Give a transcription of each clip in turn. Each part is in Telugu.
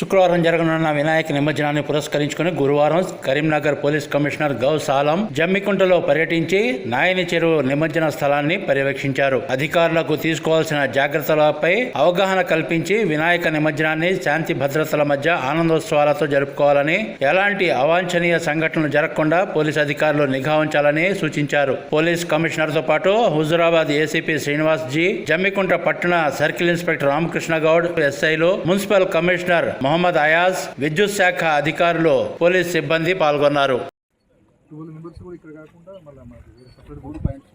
శుక్రవారం జరగనున్న వినాయక నిమజ్జనాన్ని పురస్కరించుకుని గురువారం కరీంనగర్ పోలీస్ కమిషనర్ గౌసాలం జమ్మికుంటలో పర్యటించి నాయని చెరువు నిమజ్జన స్థలాన్ని పర్యవేక్షించారు. అధికారులకు తీసుకోవాల్సిన జాగ్రత్తలపై అవగాహన కల్పించి వినాయక నిమజ్జనాన్ని శాంతి భద్రతల మధ్య ఆనందోత్సవాలతో జరుపుకోవాలని ఎలాంటి అవాంఛనీయ సంఘటనలు జరగకుండా పోలీస్ అధికారులు నిఘా ఉంచాలని సూచించారు. పోలీస్ కమిషనర్తో పాటు హుజురాబాద్ ఏసీపీ శ్రీనివాస్ జీ జమ్మికుంట పట్టణ సర్కిల్ ఇన్స్పెక్టర్ రామకృష్ణ గౌడ్ ఎస్ఐలు మున్సిపల్ కమిషనర్ మొహమ్మద్ అయాజ్ విద్యుత్ శాఖ అధికారులు పోలీస్ సిబ్బంది పాల్గొన్నారు. ట్వెల్వ్ మెంబర్స్ కూడా ఇక్కడ కాకుండా మళ్ళీ మనకి వేరే సపరేట్ మూడు పాయింట్స్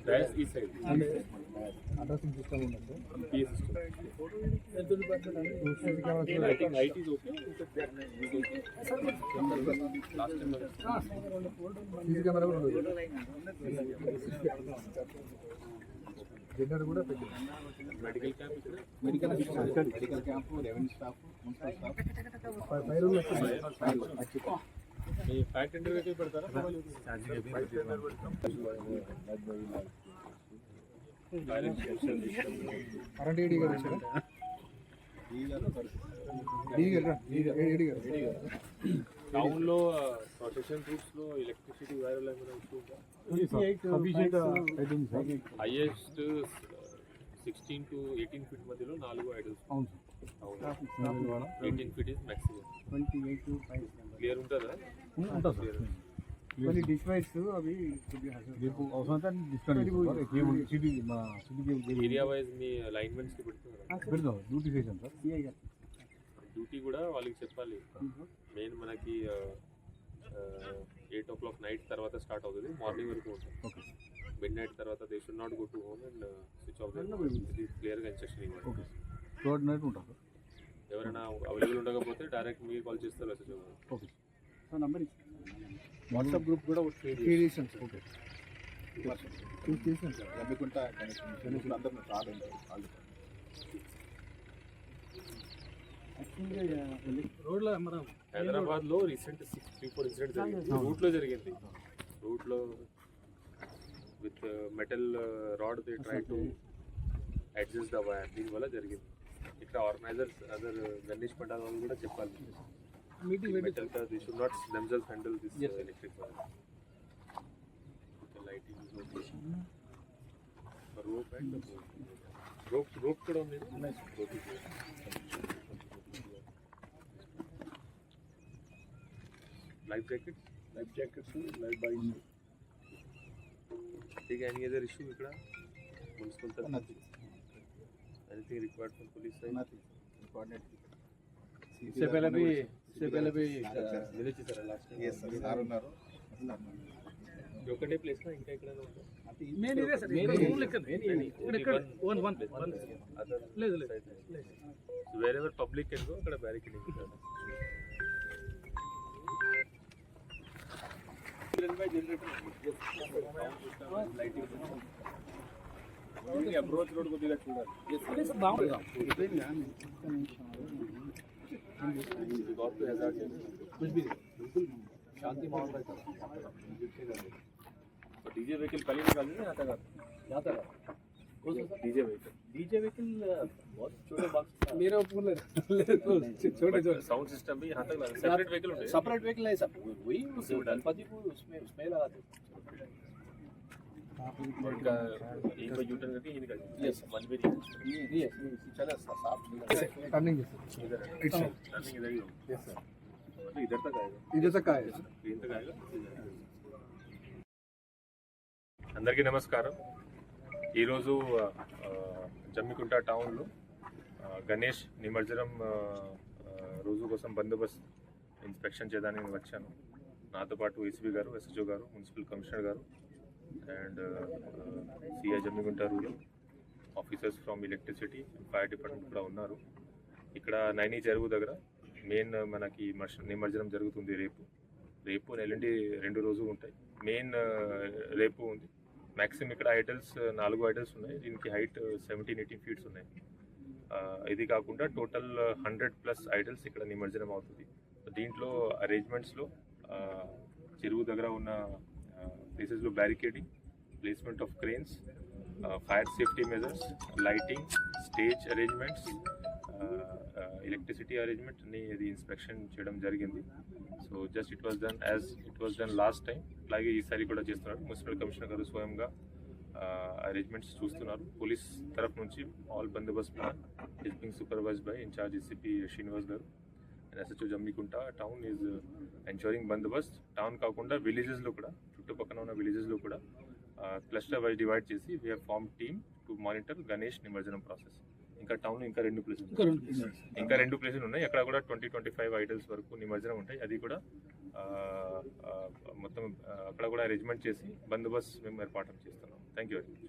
ఇది టోటల్ డయాస్ అడ్రసింగ్ సిస్టమ్ ఉన్నట్టు సీసీ కెమెరా కూడా medical camp medical medical camp revenue staff municipal staff five rooms current AD గారు వచ్చారా? డీ గారు ఏడీ గారు టౌన్లో protection రూట్స్లో electricity wire highest sixteen to eighteen feet మధ్యలో నాలుగు ఐడల్స్ అవును eighteen feet is maximum clear ఉంటుందా? ఉంటుంది. సార్ కొన్ని అవి అవసరం సిటీ ఏరియా వైజ్ మీ లైన్మెన్స్కి పెడుతున్నారు పెడతాం డ్యూటీ చేసాం సార్. డ్యూటీ కూడా వాళ్ళకి చెప్పాలి. మెయిన్ మనకి ఎయిట్ ఓ క్లాక్ నైట్ తర్వాత స్టార్ట్ అవుతుంది. మార్నింగ్ వరకు ఉంటుంది. ఓకే మిడ్ నైట్ తర్వాత they should not go to home and switch off క్లియర్గా ఇన్స్ట్రక్షన్ ఇవ్వండి. థర్డ్ నైట్ ఉంటాం సార్. ఎవరైనా అవైలబుల్ ఉండకపోతే డైరెక్ట్ మీరు కాల్ చేస్తారు message okay number WhatsApp group కూడా చేసాం సార్. ఓకే. చేసాం సార్. అందరూ రోడ్లో మనం హైదరాబాద్లో recent six three four incident జరిగింది. రూట్లో జరిగింది. రూట్లో with metal rod they try to adjust the wire దీని వల్ల జరిగింది. ఇక్కడ ఆర్గనైజర్స్ అదర్ గణేష్ పండాల వాళ్ళు కూడా చెప్పాలి మీటింగ్ మెటల్ కా they should not themselves handle this electric wire lighting rope and rope rope కూడా ఉంది rope life jackets life jackets life buoys ठीक है any other issue ఇక్కడ మున్సిపల్ తరఫు nothing anything required from police side nothing coordinate इससे पहले भी इससे पहले भी village sir last yes sir sir ఉన్నారు ఒకటే ప్లేస్ నా ఇంకా ఎక్కడ మెయిన్ ఇదే సార్ మెయిన్ రూమ్ లెక్క ఇక్కడ ఇక్కడ వన్ వన్ వన్ అదర్ లేదు లేదు wherever public can go అక్కడ బ్యారికేడింగ్ ఉంటుంది అప్రోచ్ రోడ్ కొద్దిగా చూడాలి शांति माहौल रहता डीजे व्हीकल पहले निकाल देंगे आता का जाता है डीजे व्हीकल डीजे व्हीकल बहुत छोटे बॉक्स मेरे ऊपर ले छोटे छोटे साउंड सिस्टम भी यहाँ तक लगा सेपरेट व्हीकल होते हैं सेपरेट व्हीकल है सब वही उस गणपति को उसमें उसमें लगाते అందరికీ నమస్కారం. ఈరోజు జమ్మికుంట టౌన్లో గణేష్ నిమజ్జనం రోజు కోసం బందోబస్తు ఇన్స్పెక్షన్ చేయడానికి వచ్చాను. నాతో పాటు ఏసీబీ గారు ఎస్ఎస్ఓ గారు మున్సిపల్ కమిషనర్ గారు and CI Jammigunta officers from electricity fire department కూడా ఉన్నారు. ఇక్కడ నైని చెరువు దగ్గర మెయిన్ మనకి నిమజ్జనం జరుగుతుంది రేపు. రేపు ఎల్లుండి రెండు రోజులు ఉంటాయి. మెయిన్ uh, రేపు ఉంది. మ్యాక్సిమం ఇక్కడ ఐడల్స్ uh, నాలుగు ఐడల్స్ ఉన్నాయి. దీనికి హైట్ సెవెంటీన్ ఎయిటీన్ ఫీట్స్ ఉన్నాయి. Uh, ఇది కాకుండా టోటల్ హండ్రెడ్ ప్లస్ ఐడల్స్ ఇక్కడ నిమజ్జనం అవుతుంది. దీంట్లో అరేంజ్మెంట్స్లో చెరువు దగ్గర ఉన్న ప్లేసెస్లో barricading placement of uh, fire safety measures lighting stage arrangements electricity arrangement అది ఇన్స్పెక్షన్ చేయడం జరిగింది. So just it was done as it was done last time అలాగే ఈసారి కూడా చేస్తున్నారు. మున్సిపల్ కమిషనర్ గారు స్వయంగా అరేంజ్మెంట్స్ చూస్తున్నారు. పోలీస్ తరఫు నుంచి all bandobast plan is being supervise by in-charge SCP Srinivas గారు. And SHO Jammikunta town is enjoying bandobast. Town కాకుండా విలేజెస్లో కూడా చుట్టుపక్కల ఉన్న విలేజెస్లో కూడా క్లస్టర్ వైజ్ డివైడ్ చేసి we form team to monitor Ganesh నిమజ్జనం ప్రాసెస్ ఇంకా టౌన్ ఇంకా రెండు ప్లేసెస్ ఇంకా రెండు ప్లేసులు ఉన్నాయి. అక్కడ కూడా ట్వంటీ ట్వంటీ ఫైవ్ ఐడల్స్ వరకు నిమజ్జనం ఉంటాయి. అది కూడా మొత్తం అక్కడ కూడా అరేంజ్మెంట్ చేసి బందోబస్తు మేము ఏర్పాటు చేస్తున్నాం. Thank you very much